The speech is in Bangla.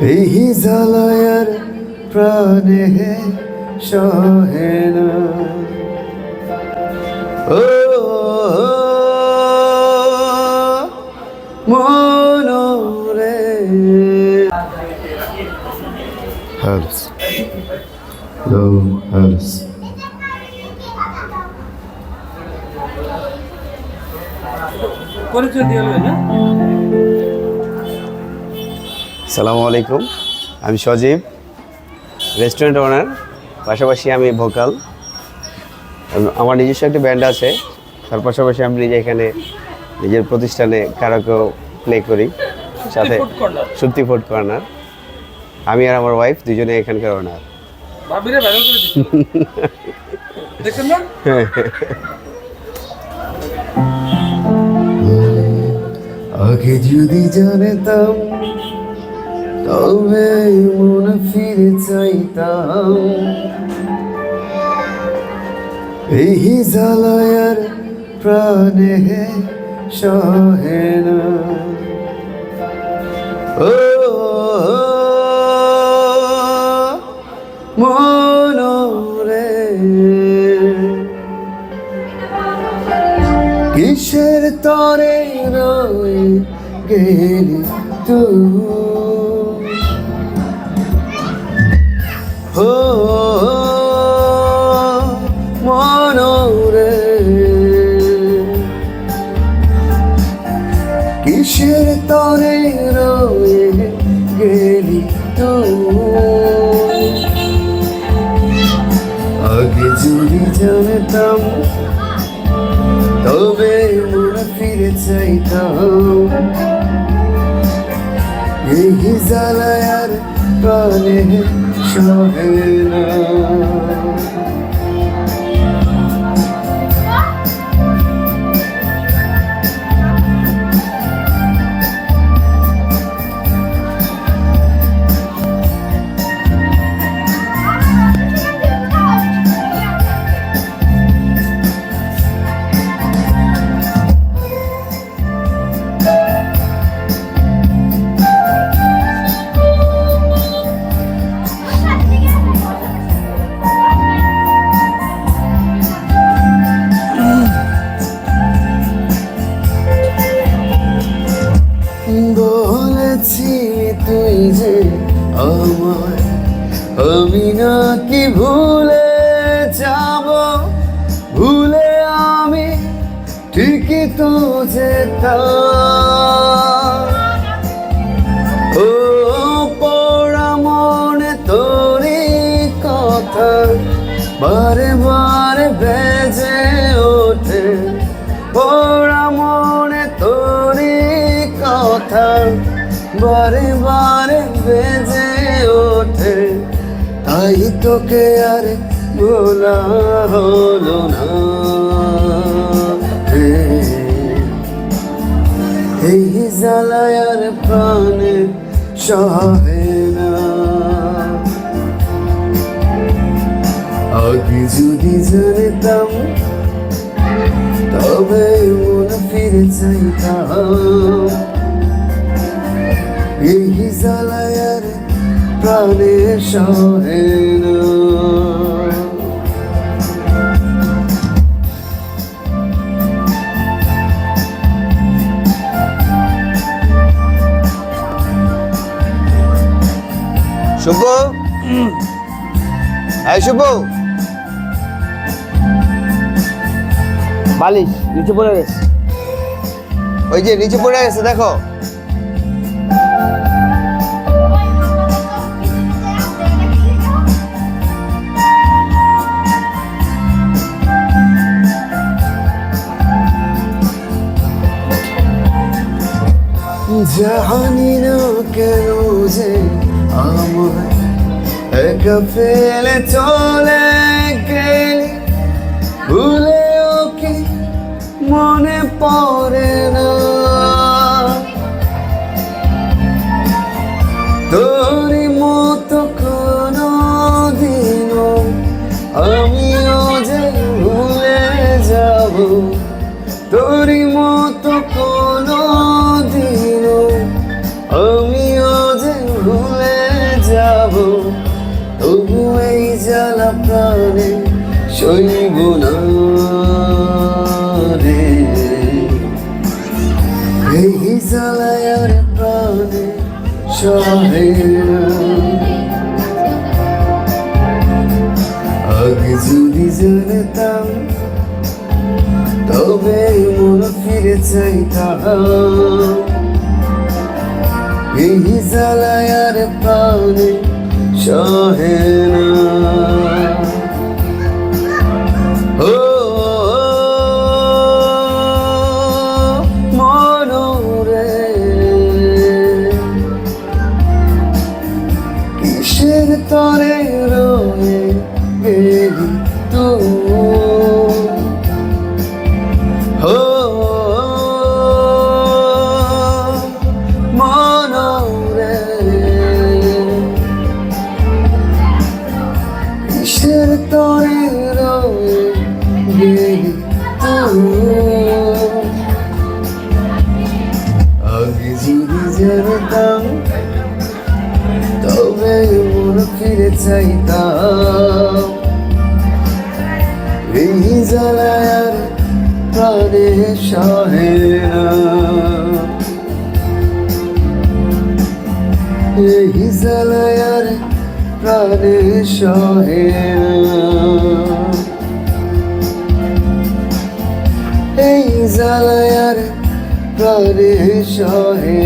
এই জ্বালায়ার প্রাণে সহে না। ও মনরে। হার্স। লো হার্স। পরিচয় দিয়ে না? সালামু আলাইকুম। আমি সজীব রেস্টুরেন্ট ওনার পাশাপাশি আমি ভোকাল আমার নিজস্ব একটি ব্যান্ড আছে তার পাশাপাশি আমি নিজে এখানে নিজের প্রতিষ্ঠানে কারাকেও প্লে করি সাথে সত্যি ফুড কর্নার আমি আর আমার ওয়াইফ দুজনে এখানকার ওনার আগে যদি জানতাম তবে মন ফিরে চাইতাম। এই জ্বালায়ার প্রাণে সহে না। ও মনরে কিসের তরে রয়ে গেলি তুই? ও মনরে। কিসের তরে রয়ে গেলি তুই? আগে যদি জানতাম, তবে মন ফিরে চাইতাম। এই জ্বালায়ার প্রাণে সহে যে আমি নাকি ভুলে যাব? ভুলে আমি ঠিকই তো যেতাম। ও, পড়া মনে তোরই কথা, বারে বারে বেজে ওঠে। পড়া মনে তোরই কথা, বারে বারে তাই তোকে আর বলা হলো না হে। এই জ্বালায়ার প্রাণে সহে না আগে যদি জানতাম, তবে মন ফিরে চাইতাম এই জ্বালায়ার প্রাণে সহে না। শুভ? এই শুভ? বালিশ নিচে পড়ে গেছে। ওই যে নিচে পড়ে গেছে দেখো। জানি না কেন যে আমার একা ফেলে চলে গেলি। ভুলেও কি মনে পড়ে না? তোরই মতো কোনো দিনও আমিও যে ভুলে যাব। তোরই প্রাণে সইব না রে। এই জ্বালায় আর প্রাণে সহে আগে যদি জানতাম, তবে মন ফিরে চাইতাম। এই জ্বালায় আর প্রাণে সহে না। এই জ্বালায় আর প্রাণে সহে না। এই জ্বালায় আর প্রাণে সহে না। এই জ্বালায় প্রাণে সহে